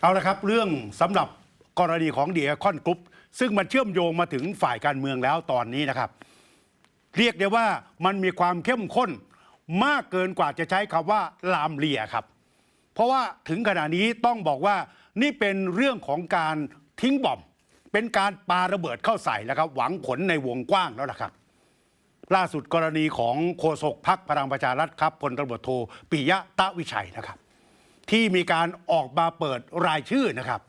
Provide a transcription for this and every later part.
เอาละครับ เรื่องสำหรับกรณีของเดียคอนกรุ๊ปซึ่งมันเชื่อมโยงมาถึงฝ่ายการเมืองแล้วตอนนี้นะครับ เรียกได้ว่ามันมีความเข้มข้นมากเกินกว่าจะใช้คำว่าลามเลียครับ เพราะว่าถึงขณะนี้ต้องบอกว่านี่เป็นเรื่องของการทิ้งบอมเป็นการปาระเบิดเข้าใส่แล้วครับ หวังผลในวงกว้างแล้วล่ะครับ ล่าสุดกรณีของโฆษกพักพลังประชารัฐครับพลตำรวจโทปิยะตะวิชัยนะครับ ที่มีการออกมาเปิดรายชื่อนะครับ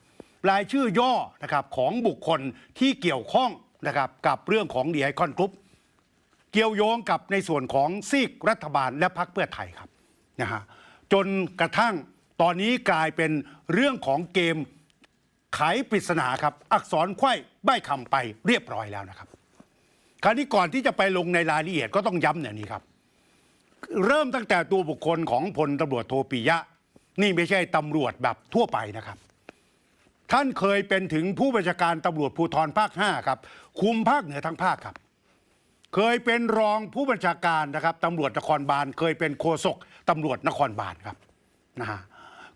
รายชื่อย่อนะครับของบุคคลที่เกี่ยวข้องนะครับกับเรื่องของดีไอคอนกรุ๊ปเกี่ยวโยงกับในส่วนของซีกรัฐบาลและพรรคเพื่อไทยครับนะฮะจนกระทั่งตอนนี้กลายเป็นเรื่องของเกมไขปริศนาครับ อักษรไขว้ใบคำไปเรียบร้อยแล้วนะครับ คราวนี้ก่อนที่จะไปลงในรายละเอียดก็ต้องย้ำอย่างนี้ครับ เริ่มตั้งแต่ตัวบุคคลของพลตำรวจโทปิยะ นี่ไม่ใช่ตำรวจแบบทั่วไปนะครับ ท่านเคยเป็นถึงผู้บัญชาการตำรวจภูธรภาค 5 ครับ คุมภาคเหนือทั้งภาคครับ เคยเป็นรองผู้บัญชาการนะครับตำรวจนครบาล เคยเป็นโฆษกตำรวจนครบาลครับนะฮะ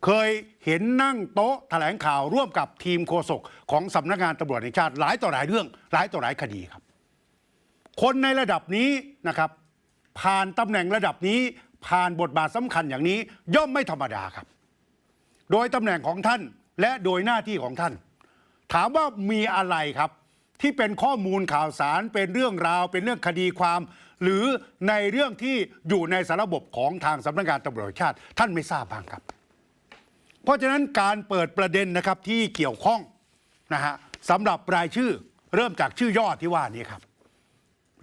เคยเห็นนั่งโต๊ะแถลงข่าวร่วมกับทีมโฆษกของสำนักงานตำรวจแห่งชาติหลายต่อหลายเรื่อง หลายต่อหลายคดีครับ คนในระดับนี้นะครับ ผ่านตำแหน่งระดับนี้ผ่านบทบาทสำคัญอย่างนี้ย่อมไม่ธรรมดาครับ โดยตำแหน่งของท่านและโดยหน้าที่ของท่าน ถามว่ามีอะไรครับ ที่เป็นข้อมูลข่าวสารเป็นเรื่องราว เป็นเรื่องคดีความ หรือในเรื่องที่อยู่ในสารระบบของทางสำนักงานตำรวจชาติ ท่านไม่ทราบบ้างครับ เพราะฉะนั้นการเปิดประเด็นนะครับที่เกี่ยวข้องนะฮะสำหรับรายชื่อเริ่มจากชื่อย่อที่ว่านี้ครับ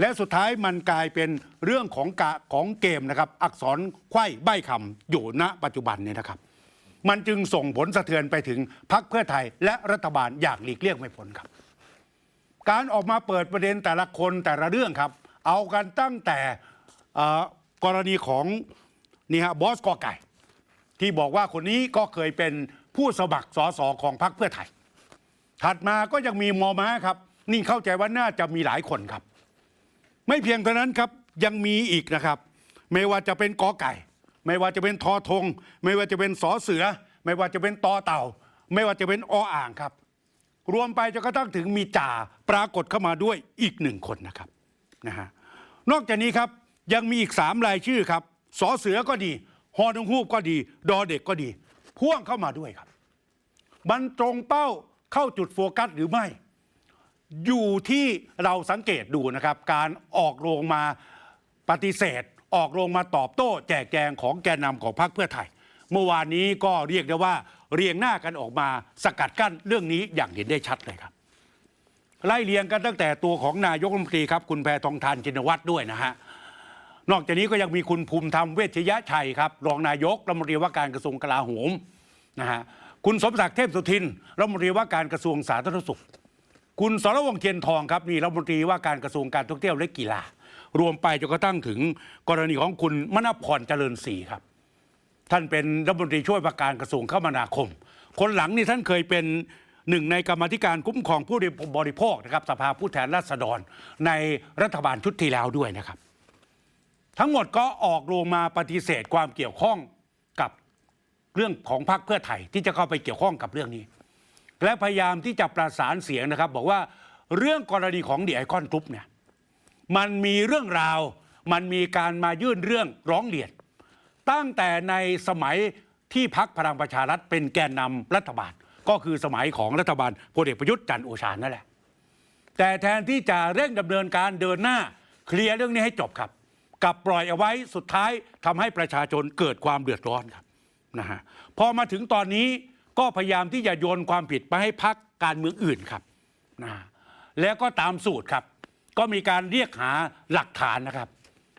และสุดท้ายมันกลายเป็นเรื่องของกะของเกมนะครับ อักษรไขว้ใบคำอยู่ณปัจจุบันเนี่ยนะครับ มันจึงส่งผลสะเทือนไปถึงพรรคเพื่อไทยและรัฐบาลอย่างหลีกเลี่ยงไม่พ้นครับ การออกมาเปิดประเด็นแต่ละคนแต่ละเรื่องครับ เอากันตั้งแต่กรณีของนี่ฮะบอสกอไก่ ที่บอกว่าคนนี้ก็เคยเป็นผู้สมัครสสของพรรคเพื่อไทย ถัดมาก็ยังมีมอม้าครับ นี่เข้าใจว่าน่าจะมีหลายคนครับ ไม่เพียงเท่านั้นครับยังมีอีกนะครับ ไม่ว่าจะเป็นกอไก่ ไม่ว่าจะเป็นทอทง ไม่ว่าจะเป็นสอเสือ ไม่ว่าจะเป็นตอเต่า ไม่ว่าจะเป็นออ่างครับ รวมไปจนกระทั่งถึงมีจ่าปรากฏเข้ามาด้วยอีกหนึ่งคนนะครับนะฮะนอกจากนี้ครับยังมีอีกสามรายชื่อครับสอเสือก็ดีฮอนงฮูกก็ดี ดอเด็กก็ดี พ่วงเข้ามาด้วยครับมันตรงเป้าเข้าจุดโฟกัสหรือไม่ อยู่ที่เราสังเกตดูนะครับ การออกโรงมาปฏิเสธ ออกโรงมาตอบโต้ แจกแจงของแกนนำของพรรคเพื่อไทย เมื่อวานนี้ก็เรียกได้ว่าเรียงหน้ากันออกมาสกัดกั้นเรื่องนี้อย่างเห็นได้ชัดเลยครับ ไล่เรียงกันตั้งแต่ตัวของนายกรัฐมนตรีครับคุณแพทองทานชินวัตรด้วยนะฮะนอกจากนี้ก็ยังมีคุณภูมิธรรมเวชยชัยครับรองนายกรัฐมนตรีว่าการกระทรวงกลาโหมนะฮะคุณสมศักดิ์เทพสุทินรัฐมนตรีว่าการกระทรวงสาธารณสุข คุณสรวงเทียนทองครับนี่รัฐมนตรีว่าการกระทรวงการท่องเที่ยวและกีฬา รวมไปจนกระทั่งถึงกรณีของคุณมณพรเจริญศรีครับ ท่านเป็นรัฐมนตรีช่วยว่าการกระทรวงคมนาคม คนหลังนี่ท่านเคยเป็นหนึ่งในกรรมธิการคุ้มครองผู้บริโภคนะครับสภาผู้แทนราษฎรในรัฐบาลชุดที่แล้วด้วยนะครับ ทั้งหมดก็ออกโรงมาปฏิเสธความเกี่ยวข้องกับเรื่องของพรรคเพื่อไทยที่จะเข้าไปเกี่ยวข้องกับเรื่องนี้ และพยายามที่จะประสานเสียงนะครับ บอกว่าเรื่องกรณีของเดีไอคอนกรุ๊ปเนี่ย มันมีเรื่องราว มันมีการมายื่นเรื่องร้องเรียนตั้งแต่ในสมัยที่พักพลังประชารัฐเป็นแกนนำรัฐบาล ก็คือสมัยของรัฐบาลพลเอกประยุทธ์จันโอชานั่นแหละ แต่แทนที่จะเร่งดำเนินการเดินหน้า เคลียร์เรื่องนี้ให้จบครับกับปล่อยเอาไว้สุดท้ายทำให้ประชาชนเกิดความเดือดร้อนครับนะฮะพอมาถึงตอนนี้ก็พยายามที่จะโยนความผิดไปให้พักการเมืองอื่นครับนะะแล้วก็ตามสูตรครับ ก็มีการเรียกหาหลักฐานนะครับ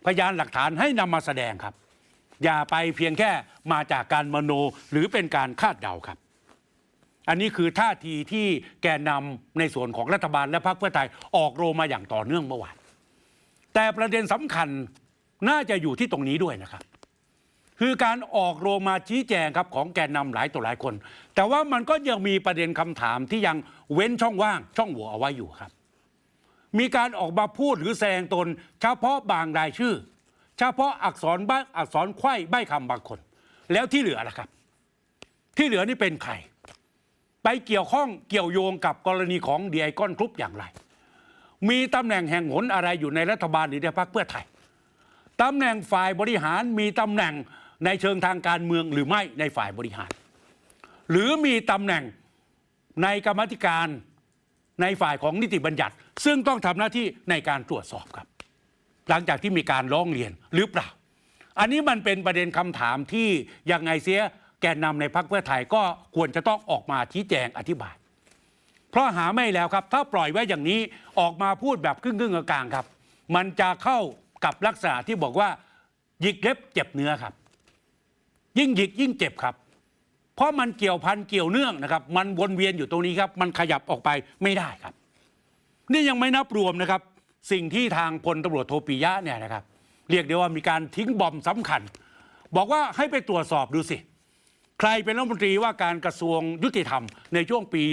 พยานหลักฐานให้นำมาแสดงครับ อย่าไปเพียงแค่มาจากการมโนหรือเป็นการคาดเดาครับ อันนี้คือท่าทีที่แกนนำในส่วนของรัฐบาลและพรรคเพื่อไทยออกโรงมาอย่างต่อเนื่องเมื่อวานแต่ประเด็นสำคัญน่าจะอยู่ที่ตรงนี้ด้วยนะครับ คือการออกโรงมาชี้แจงครับของแกนนำหลายต่อหลายคน แต่ว่ามันก็ยังมีประเด็นคำถามที่ยังเว้นช่องว่างช่องโหว่เอาไว้อยู่ครับ มีการออกมาพูดหรือแสดงตน เฉพาะบางรายชื่อ เฉพาะอักษรบ้างอักษรไขว้ใบคำบางคน แล้วที่เหลือล่ะครับ ที่เหลือนี่เป็นใคร ไปเกี่ยวข้องเกี่ยวโยงกับกรณีของเดีไอคอนกรุ๊ปอย่างไร มีตำแหน่งแห่งหนอะไรอยู่ในรัฐบาลหรือในพรรคเพื่อไทยตำแหน่งฝ่ายบริหารมีตำแหน่งในเชิงทางการเมืองหรือไม่ในฝ่ายบริหาร หรือมีตำแหน่งในกรรมธิการในฝ่ายของนิติบัญญัติซึ่งต้องทำหน้าที่ในการตรวจสอบครับ หลังจากที่มีการร้องเรียนหรือเปล่า อันนี้มันเป็นประเด็นคำถามที่ยังไงเสียแกนนำในพรรคเพื่อไทยก็ควรจะต้องออกมาชี้แจงอธิบาย เพราะหาไม่แล้วครับ ถ้าปล่อยไว้อย่างนี้ออกมาพูดแบบครึ่งๆกลางๆครับ มันจะเข้ากับลักษณะที่บอกว่าหยิกเล็บเจ็บเนื้อครับ ยิ่งหยิกยิ่งเจ็บครับ เพราะมันเกี่ยวพันเกี่ยวเนื่องนะครับ มันวนเวียนอยู่ตรงนี้ครับ มันขยับออกไปไม่ได้ครับ นี่ยังไม่นับรวมนะครับ สิ่งที่ทางพลตำรวจโทปิยะเนี่ยนะครับ เรียกได้ว่ามีการทิ้งบอมสำคัญ บอกว่าให้ไปตรวจสอบดูสิ ใครเป็นรัฐมนตรีว่าการกระทรวงยุติธรรมในช่วงปี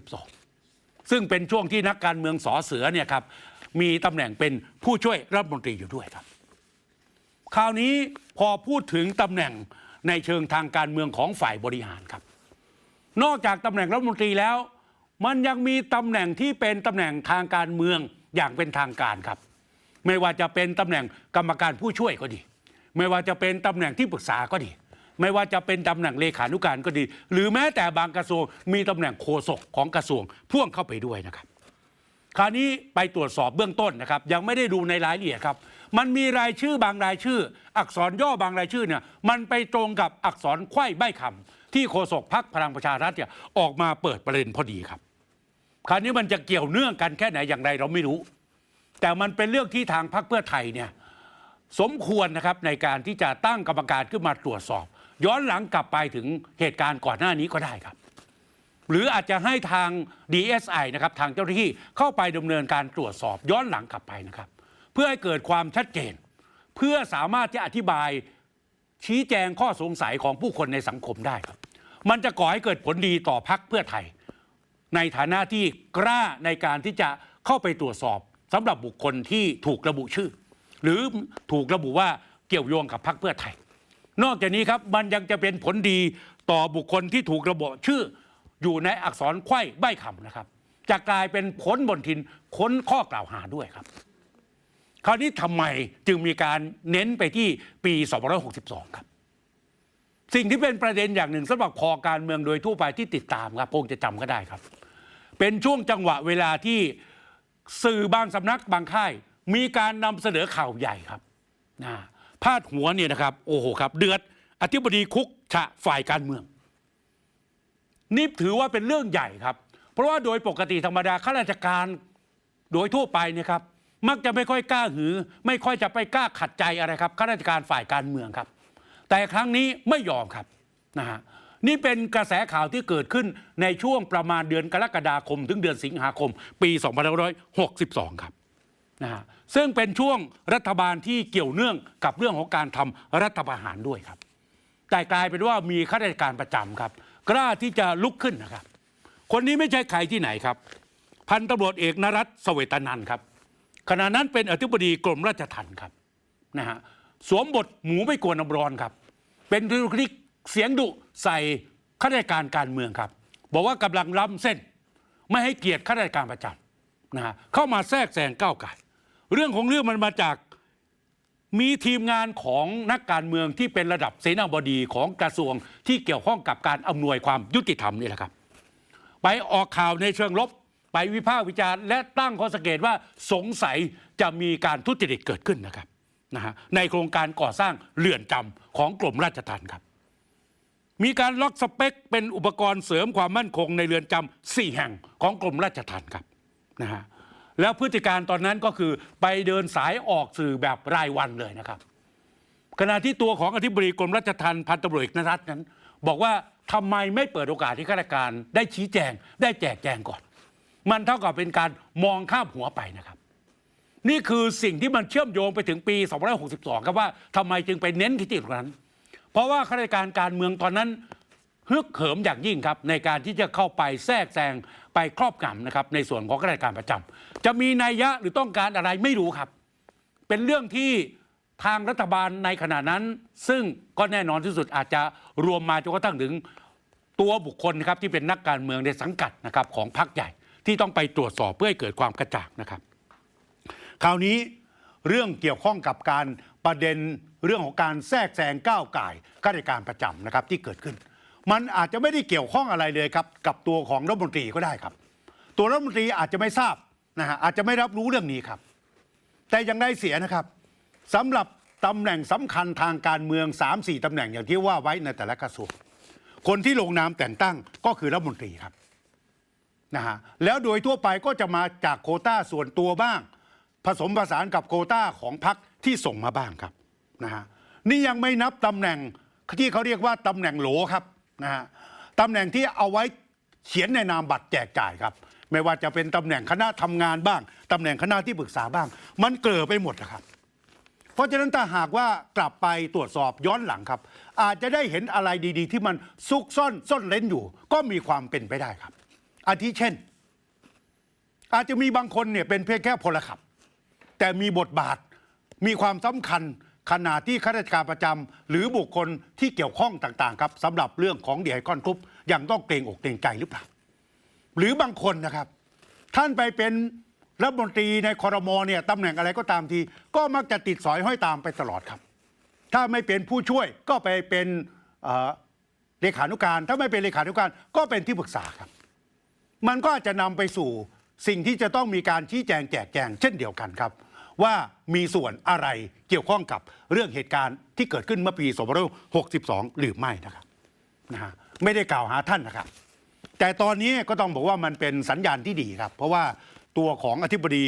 2562 ซึ่งเป็นช่วงที่นักการเมืองสอเสือเนี่ยครับมีตำแหน่งเป็นผู้ช่วยรัฐมนตรีอยู่ด้วยครับ คราวนี้พอพูดถึงตำแหน่งในเชิงทางการเมืองของฝ่ายบริหารครับ นอกจากตำแหน่งรัฐมนตรีแล้ว มันยังมีตำแหน่งที่เป็นตำแหน่งทางการเมืองอย่างเป็นทางการครับ ไม่ว่าจะเป็นตำแหน่งกรรมการผู้ช่วยก็ดี ไม่ว่าจะเป็นตำแหน่งที่ปรึกษาก็ดี ไม่ว่าจะเป็นตำแหน่งเลขานุการก็ดี หรือแม้แต่บางกระทรวงมีตำแหน่งโฆษกของกระทรวงพ่วงเข้าไปด้วยนะครับ คราวนี้ไปตรวจสอบเบื้องต้นนะครับ ยังไม่ได้ดูในรายละเอียดครับ มันมีรายชื่อบางรายชื่อ อักษรย่อบางรายชื่อเนี่ยมันไปตรงกับอักษรไขว้ใบคำที่โฆษกพักพลังประชารัฐเนี่ยออกมาเปิดประเด็นพอดีครับ คราวนี้มันจะเกี่ยวเนื่องกันแค่ไหนอย่างไรเราไม่รู้ แต่มันเป็นเรื่องที่ทางพรรคเพื่อไทยเนี่ยสมควรนะครับในการที่จะตั้งกรรมการขึ้นมาตรวจสอบ ย้อนหลังกลับไปถึงเหตุการณ์ก่อนหน้านี้ก็ได้ครับ หรืออาจจะให้ทาง DSI นะครับทางเจ้าหน้าที่เข้าไปดำเนินการตรวจสอบ ย้อนหลังกลับไปนะครับ เพื่อให้เกิดความชัดเจน เพื่อสามารถจะอธิบายชี้แจงข้อสงสัยของผู้คนในสังคมได้ครับ มันจะก่อให้เกิดผลดีต่อพักเพื่อไทย ในฐานะที่กล้าในการที่จะเข้าไปตรวจสอบสำหรับบุคคลที่ถูกระบุชื่อ หรือถูกระบุว่าเกี่ยวโยงกับพรรคเพื่อไทย นอกจากนี้ครับมันยังจะเป็นผลดีต่อบุคคลที่ถูกระบุชื่อ อยู่ในอักษรไขว้ใบคำนะครับ จะกลายเป็นพ้นบนทินค้นข้อกล่าวหาด้วยครับ คราวนี้ทำไมจึงมีการเน้นไปที่ปี2562 ครับ สิ่งที่เป็นประเด็นอย่างหนึ่งสำหรับคอการเมืองโดยทั่วไปที่ติดตามครับคงจะจำก็ได้ครับ เป็นช่วงจังหวะเวลาที่สื่อบางสำนักบางค่าย มีการนำเสนอข่าวใหญ่ครับนะพาดหัวเนี่ยนะครับ โอ้โหครับ เดือดอธิบดีคุกฉะฝ่ายการเมือง นี่ถือว่าเป็นเรื่องใหญ่ครับ เพราะว่าโดยปกติธรรมดาข้าราชการโดยทั่วไปเนี่ยครับ มักจะไม่ค่อยกล้าหือ ไม่ค่อยจะไปกล้าขัดใจอะไรครับข้าราชการฝ่ายการเมืองครับ แต่ครั้งนี้ไม่ยอมครับนะฮะ นี่เป็นกระแสข่าวที่เกิดขึ้นในช่วงประมาณเดือนกรกฎาคม ถึงเดือนสิงหาคม ปี2562 ครับนะฮะซึ่งเป็นช่วงรัฐบาลที่เกี่ยวเนื่องกับเรื่องของการทำรัฐประหารด้วยครับ แต่กลายเป็นว่ามีข้าราชการประจำครับ กล้าที่จะลุกขึ้นนะครับ คนนี้ไม่ใช่ใครที่ไหนครับ พันตำรวจเอกนรัตน์เสวตนันครับขณะนั้นเป็นอธิบดีกรมราชทัณฑ์ครับนะฮะสวมบทหมูไม่กลัวน้ำร้อนครับ เป็นธุรกิจ เสียงดุใส่ข้าราชการการเมืองครับ บอกว่ากำลังล้ำเส้น ไม่ให้เกียรติข้าราชการประจำนะฮะเข้ามาแทรกแซงก้าวไก่เรื่องของเรื่องมันมาจากมีทีมงานของนักการเมืองที่เป็นระดับเสนาบดีของกระทรวงที่เกี่ยวข้องกับการอำนวยความยุติธรรมนี่แหละครับ ไปออกข่าวในเชิงลบ ไปวิพากษ์วิจารณ์และตั้งข้อสังเกตว่าสงสัยจะมีการทุจริตเกิดขึ้นนะครับนะฮะในโครงการก่อสร้างเรือนจำของกรมราชทัณฑ์ครับ มีการล็อกสเปค เป็นอุปกรณ์เสริมความมั่นคงในเรือนจำสี่แห่งของกรมราชทัณฑ์ครับนะฮะแล้วพฤติการตอนนั้นก็คือไปเดินสายออกสื่อแบบรายวันเลยนะครับ ขณะที่ตัวของอธิบดีกรมราชทัณฑ์พันตำรวจเอกนรัตน์นั้น บอกว่าทำไมไม่เปิดโอกาสให้ข้าราชการได้ชี้แจง ได้แจกแจงก่อน มันเท่ากับเป็นการมองข้ามหัวไปนะครับ นี่คือสิ่งที่มันเชื่อมโยงไปถึงปี 2562 ครับว่าทำไมจึงไปเน้นที่ตรงนั้น เพราะว่าข้าราชการการเมืองตอนนั้นฮึกเหิมอย่างยิ่งครับในการที่จะเข้าไปแทรกแซงไปครอบงำนะครับในส่วนของข้าราชการประจำจะมีนัยยะหรือต้องการอะไรไม่รู้ครับ เป็นเรื่องที่ทางรัฐบาลในขณะนั้น ซึ่งก็แน่นอนที่สุดอาจจะรวมมาจนกระทั่งถึงตัวบุคคลนะครับที่เป็นนักการเมืองในสังกัดนะครับของพรรคใหญ่ที่ต้องไปตรวจสอบเพื่อให้เกิดความกระจ่างนะครับ คราวนี้เรื่องเกี่ยวข้องกับการประเด็น เรื่องของการแทรกแซงก้าวไก่ข้าราชการประจำนะครับที่เกิดขึ้น มันอาจจะไม่ได้เกี่ยวข้องอะไรเลยครับกับตัวของรัฐมนตรีก็ได้ครับ ตัวรัฐมนตรีอาจจะไม่ทราบนะฮะอาจจะไม่รับรู้เรื่องนี้ครับ แต่ยังได้เสียนะครับสำหรับตำแหน่งสำคัญทางการเมือง 3-4ตำแหน่งอย่างที่ว่าไว้ในแต่ละกระทรวงคนที่ลงนามแต่งตั้งก็คือรัฐมนตรีครับนะฮะแล้วโดยทั่วไปก็จะมาจากโคต้าส่วนตัวบ้าง ผสมผสานกับโคต้าของพรรคที่ส่งมาบ้างครับ นะฮะนี่ยังไม่นับตำแหน่งที่เขาเรียกว่าตำแหน่งโหลครับนะฮะตำแหน่งที่เอาไว้เขียนในนามบัตรแจกจ่ายครับ ไม่ว่าจะเป็นตำแหน่งคณะทำงานบ้างตำแหน่งคณะที่ปรึกษาบ้าง มันเกลือไปหมดนะครับ เพราะฉะนั้นถ้าหากว่ากลับไปตรวจสอบย้อนหลังครับ อาจจะได้เห็นอะไรดีๆ ที่มันซุกซ่อนซ่อนเร้นอยู่ ก็มีความเป็นไปได้ครับ อาทิเช่น อาจจะมีบางคนเนี่ยเป็นเพียงแค่พลขับ แต่มีบทบาทมีความสำคัญ ขนาดที่ข้าราชการประจำหรือบุคคลที่เกี่ยวข้องต่างๆครับสำหรับเรื่องของเดียไอคอนกรุ๊ปยังต้องเกรงอกเกรงใจหรือเปล่า หรือบางคนนะครับ ท่านไปเป็นรัฐมนตรีในคอรมอเนี่ยตำแหน่งอะไรก็ตามที ก็มักจะติดสอยห้อยตามไปตลอดครับ ถ้าไม่เป็นผู้ช่วยก็ไปเป็นเลขานุการ ถ้าไม่เป็นเลขานุการก็เป็นที่ปรึกษาครับ มันก็อาจจะนำไปสู่สิ่งที่จะต้องมีการชี้แจงแจกแจงเช่นเดียวกันครับ ว่ามีส่วนอะไรเกี่ยวข้องกับเรื่องเหตุการณ์ที่เกิดขึ้นเมื่อปี2562 หรือไม่นะครับนะฮะไม่ได้กล่าวหาท่านนะครับ แต่ตอนนี้ก็ต้องบอกว่ามันเป็นสัญญาณที่ดีครับ เพราะว่าตัวของอธิบดี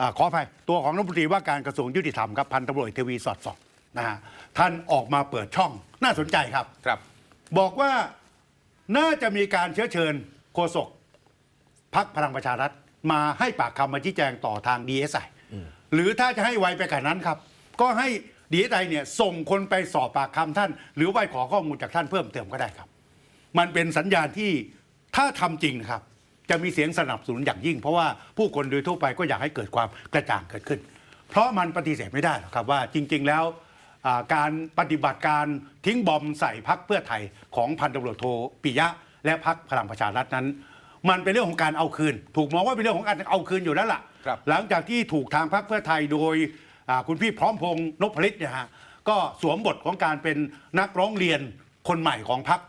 อาขออภัยตัวของรัฐมนตรีว่าการกระทรวงยุติธรรมครับพันตำรวจเอกทวีสอดส่องนะฮะท่านออกมาเปิดช่องน่าสนใจครับครับ บอกว่าน่าจะมีการเชื้อเชิญโฆษกพักพลังประชารัฐมาให้ปากคำมาชี้แจงต่อทางดีเอสไอ หรือถ้าจะให้ไวไปกว่านั้นครับ ก็ให้ดีไอเนี่ยส่งคนไปสอบปากคำท่าน หรือไปขอข้อมูลจากท่านเพิ่มเติมก็ได้ครับ มันเป็นสัญญาณที่ถ้าทำจริงนะครับ จะมีเสียงสนับสนุนอย่างยิ่ง เพราะว่าผู้คนโดยทั่วไปก็อยากให้เกิดความกระจ่างเกิดขึ้น เพราะมันปฏิเสธไม่ได้หรอกครับว่าจริง ๆ แล้วการปฏิบัติการทิ้งบอมใส่พักเพื่อไทยของพันตำรวจโทปิยะ และพักพลังประชารัฐนั้น มันเป็นเรื่องของการเอาคืน ถูกมองว่าเป็นเรื่องของการเอาคืนอยู่แล้วล่ะ ครับ หลังจากที่ถูกทางพรรคเพื่อไทยโดยอ่าคุณพี่พร้อมพงษ์นพฤทธิ์เนี่ยฮะก็สวมบทของการเป็นนักร้องเรียนคนใหม่ของพรรค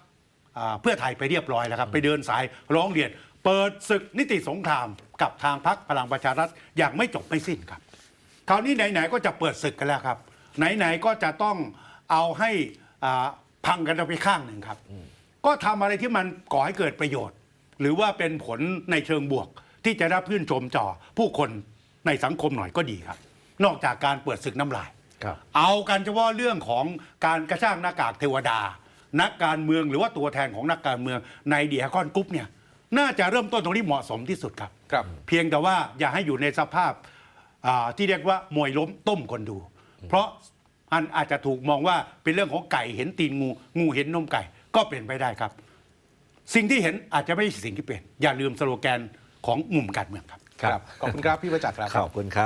อ่าเพื่อไทยไปเรียบร้อยแล้วครับ ไปเดินสายร้องเรียน เปิดศึกนิติสงครามกับทางพรรคพลังประชารัฐอย่างไม่จบไม่สิ้นครับ คราวนี้ไหน ๆ ก็จะเปิดศึกกันแล้วครับ ไหน ๆ ก็จะต้องเอาให้อ่าพังกันไปข้างหนึ่งครับ ก็ทำอะไรที่มันก่อให้เกิดประโยชน์ หรือว่าเป็นผลในเชิงบวก ที่จะรับพื้นชมจ่อผู้คนในสังคมหน่อยก็ดีครับ นอกจากการเปิดศึกน้ำลาย ครับ เอากันเฉพาะเรื่องของการกระชากหน้ากากเทวดา นักการเมืองหรือว่าตัวแทนของนักการเมืองในเดียคอนกรุ๊ปเนี่ยน่าจะเริ่มต้นตรงนี้เหมาะสมที่สุดครับ ครับ เพียงแต่ว่าอย่าให้อยู่ในสภาพอ่าที่เรียกว่ามวยล้มต้มคนดู เพราะอันอาจจะถูกมองว่าเป็นเรื่องของไก่เห็นตีนงู งูเห็นนมไก่ก็เป็นไปได้ครับ สิ่งที่เห็นอาจจะไม่ใช่สิ่งที่เป็น อย่าลืมสโลแกนของมุมการเมืองครับ ครับ ขอบคุณครับ พี่ประจักษ์ครับ ขอบคุณครับ